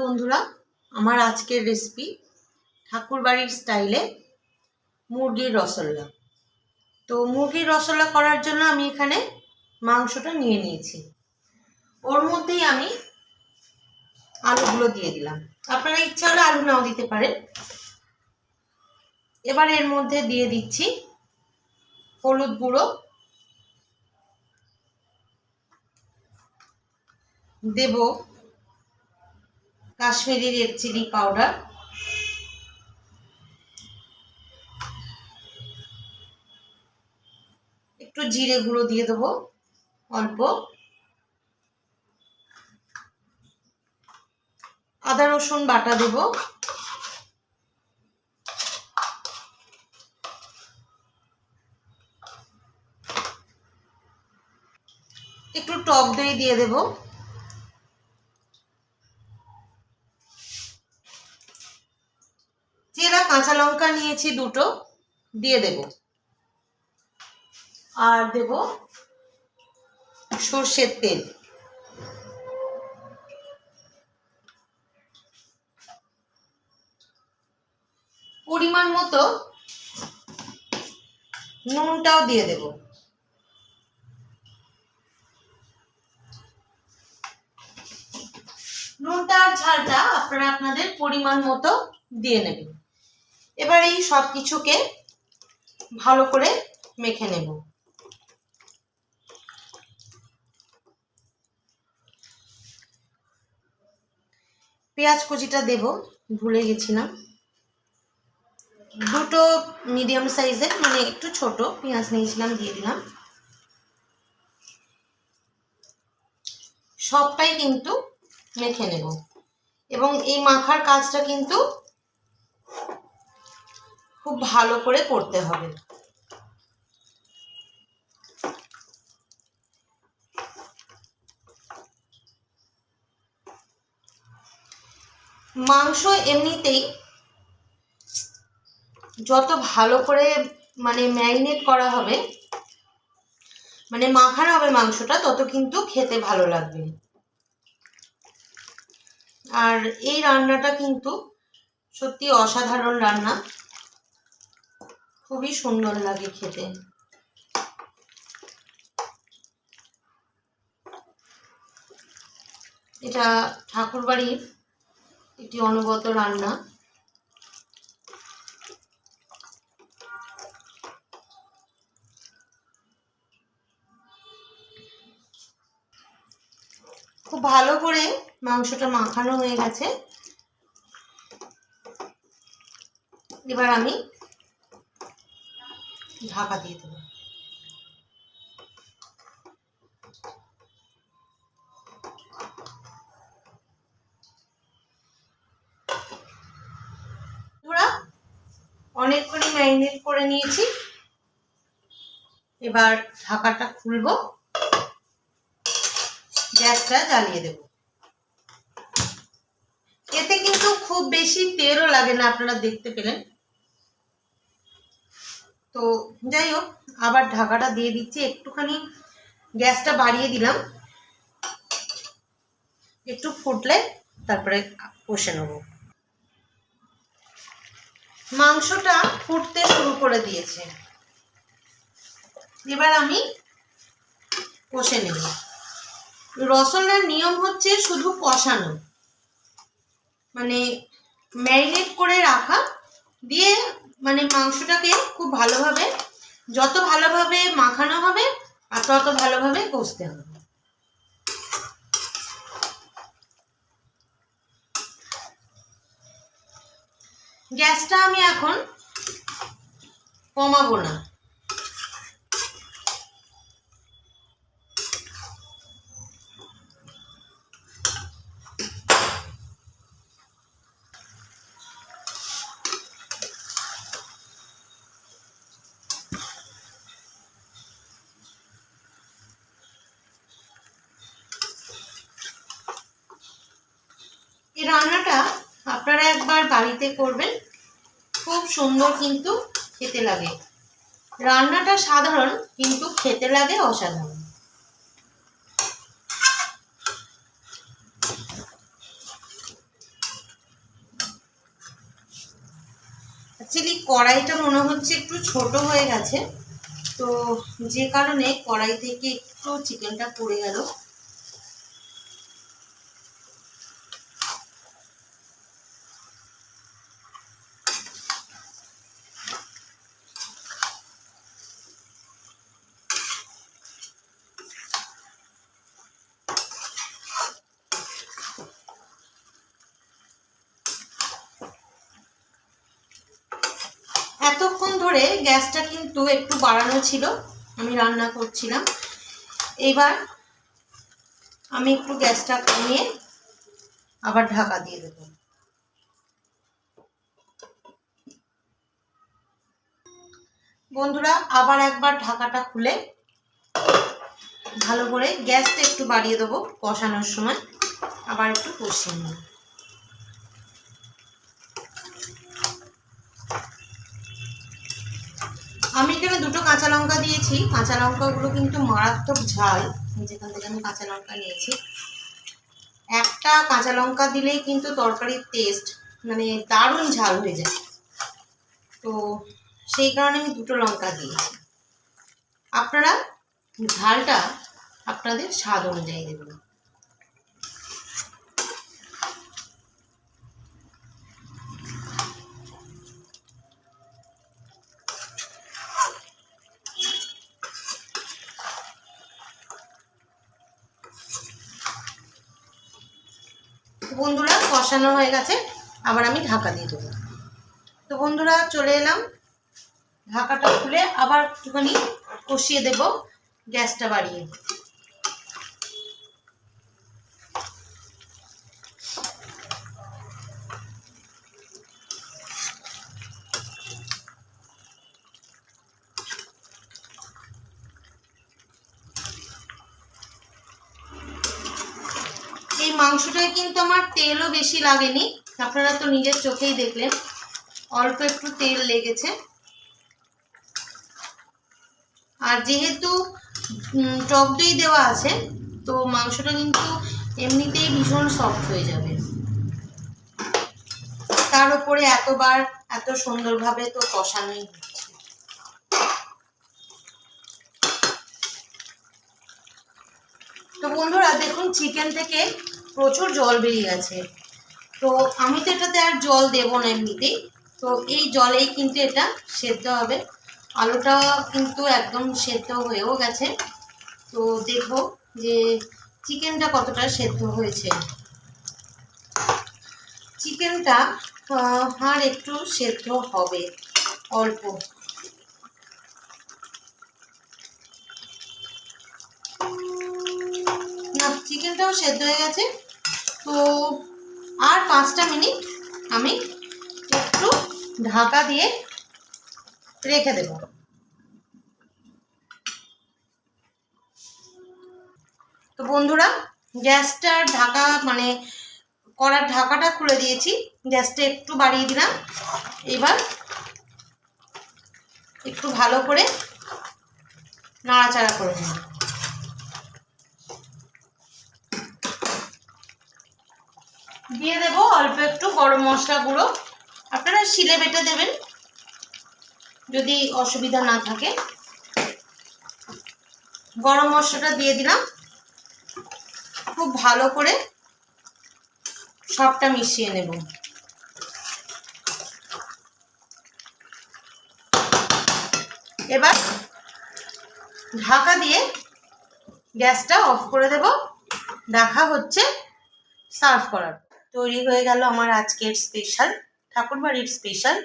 বন্ধুরা, আমার আজকের রেসিপি ঠাকুরবাড়ির স্টাইলে মুরগির রসগোল্লা। তো মুরগির রসগোল্লা করার জন্য আমি এখানে মাংসটা নিয়ে নিয়েছি। ওর মধ্যেই আমি আলুগুলো দিয়ে দিলাম। আপনারা ইচ্ছা হলে আলু নাও দিতে পারেন। এবার এর মধ্যে দিয়ে দিচ্ছি হলুদ গুঁড়ো, দেব কাশ্মীরি রেড চিলি পাউডার। একটু জিরে গুঁড়ো দিয়ে দেবো, অল্প। আদা, রসুন বাটা দেব। একটু টক দই দিয়ে দেবো চেরা কাঁচা লঙ্কা নিয়েছি দুটো, দিয়ে দেব। আর দেব সর্ষের তেল। পরিমাণ মতো নুনটাও দিয়ে দেব। নুনটা আর ঝালটা আপনারা আপনাদের পরিমাণ মতো দিয়ে নেবেন। এবার এই সব কিছুকে ভালো করে মেখে নেব। পেঁয়াজ কুচিটা দেব, ভুলে গেছিলাম। দুটো মিডিয়াম সাইজের মানে একটু ছোট পেঁয়াজ নিয়েছিলাম, দিয়ে দিলাম। সবটাই কিন্তু মেখে নেব। এবং এই মাখার কাজটা কিন্তু খুব ভালো করে করতে হবে। মাংস এমনিতেই যত ভালো করে মানে ম্যারিনেট করা হবে মানে মাখানো হবে মাংসটা, তত কিন্তু খেতে ভালো লাগবে। আর এই রান্নাটা কিন্তু সত্যি অসাধারণ রান্না। খুবই সুন্দর লাগে খেতে। এটা ঠাকুরবাড়ির একটি অনুগত রান্না। খুব ভালো করে মাংসটা মাখানো হয়ে গেছে। এবার আমি ঢাকা দিয়ে দেবো। অনেকক্ষণই ম্যারিনেট করে নিয়েছি। এবার ঢাকাটা খুলবো। গ্যাসটা জ্বালিয়ে দেব। এতে কিন্তু খুব বেশি তেলও লাগে না, আপনারা দেখতে পেলেন। তো যাই হোক আবার ঢাকাটা দিয়ে দিচ্ছি। একটুখানি গ্যাসটা বাড়িয়ে দিলাম। একটু ফুটলে তারপরে কষে নেব। মাংসটা ফুটতে শুরু করে দিয়েছে। এবার আমি কষে নেব। রসগোল্লার নিয়ম হচ্ছে শুধু কষানো। মানে ম্যারিনেট করে রাখা। দিয়ে মানে মাংসটাকে খুব ভালোভাবে, যত ভালোভাবে মাখানো হবে আর তত ভালোভাবে কষতে হবে। গ্যাসটা আমি এখন কমাবো না। বাড়িতে করবেন, খুব সুন্দর কিন্তু খেতে লাগে। রান্নাটা সাধারণ, কিন্তু খেতে লাগে অসাধারণ। অ্যাকচুয়ালি কড়াইটা মনে হচ্ছে একটু ছোট হয়ে গেছে, তো যে কারণে কড়াই থেকে একটু চিকেনটা পড়ে গেল। এতক্ষণ ধরে গ্যাসটা কিন্তু একটু বাড়ানো ছিল, আমি রান্না করছিলাম। এবার আমি একটু গ্যাসটা কমিয়ে আবার ঢাকা দিয়ে দেবো। বন্ধুরা, আবার একবার ঢাকাটা খুলে ভালো করে গ্যাসটা একটু বাড়িয়ে দেবো কষানোর সময়। আবার একটু কষিয়ে নেব আমি এখানে দুটো কাঁচা লঙ্কা দিয়েছি। কাঁচা লঙ্কাগুলো কিন্তু মারাত্মক ঝাল। যেখান থেকে আমি কাঁচা লঙ্কা নিয়েছি। একটা কাঁচা লঙ্কা দিলেই কিন্তু তরকারির টেস্ট মানে দারুণ ঝাল হয়ে যায়। তো সেই কারণে আমি দুটো লঙ্কা দিয়েছি। আপনারা ঝালটা আপনাদের স্বাদ অনুযায়ী দেবেন বন্ধুরা কষানো হয়ে গেছে, আবার আমি ঢাকা দিয়ে দেবো। তো বন্ধুরা, চলে এলাম। ঢাকাটা খুলে আবার একটুখানি কষিয়ে দেব গ্যাসটা বাড়িয়ে এই মাংসটায় কিন্তু আমার তেলও বেশি লাগেনি। আপনারা তো নিজের চোখেই দেখলেন। অল্প একটু তেল লেগেছে। আর যেহেতু টক দই দেওয়া আছে, তো মাংসটা কিন্তু এমনিতেই ভীষণ সফট হয়ে যাবে। তার উপরে এতবার এত সুন্দরভাবে তো কষানোই হচ্ছে তো বন্ধুরা দেখুন চিকেন থেকে প্রচুর জল বেরিয়ে গেছে তো আমি তো এটাতে আর জল দেবো না এমনিতেই। তো এই জলেই কিন্তু এটা সেদ্ধ হবে। আলুটা কিন্তু একদম সেদ্ধ হয়েও গেছে। তো দেখব যে চিকেনটা কতটা সেদ্ধ হয়েছে। চিকেনটা আর একটু সেদ্ধ হবে, অল্প না চিকেনটাও সেদ্ধ হয়ে গেছে। তো আর পাঁচটা মিনিট আমি একটু ঢাকা দিয়ে রেখে দেব। তো বন্ধুরা গ্যাসটার ঢাকা মানে কড়ার ঢাকাটা খুলে দিয়েছি, গ্যাসটা একটু বাড়িয়ে দিলাম। এবার একটু ভালো করে নাড়াচাড়া করে নেব দিয়ে দেব অল্প একটু গরম মশলা গুঁড়ো। আপনারা শিলে বেটে দেবেন, যদি অসুবিধা না থাকে। গরম মশলাটা দিয়ে দিলাম। খুব ভালো করে সবটা মিশিয়ে নেব। এবার ঢাকা দিয়ে গ্যাসটা অফ করে দেব। দেখা হচ্ছে সার্ভ করার। তৈরি হয়ে গেল আমার আজকের স্পেশাল ঠাকুরবাড়ির স্পেশাল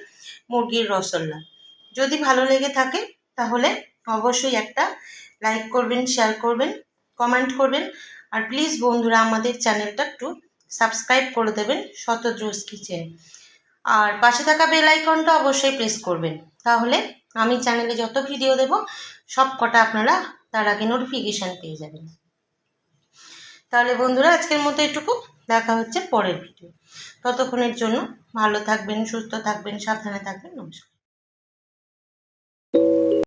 মুরগির রসগোল্লা। যদি ভালো লেগে থাকে, তাহলে অবশ্যই একটা লাইক করবেন শেয়ার করবেন কমেন্ট করবেন। আর প্লিজ বন্ধুরা, আমাদের চ্যানেলটা একটু সাবস্ক্রাইব করে দেবেন শতদ্রোজ কিচেন। আর পাশে থাকা বেল আইকনটা অবশ্যই প্রেস করবেন। তাহলে আমি চ্যানেলে যত ভিডিও দেব, সব কটা আপনারা তার আগে নোটিফিকেশান পেয়ে যাবেন। তাহলে বন্ধুরা, আজকের মতো এটুকু। দেখা হচ্ছে পরের ভিডিও ততক্ষণের জন্য ভালো থাকবেন সুস্থ থাকবেন সাবধানে থাকবেন নমস্কার।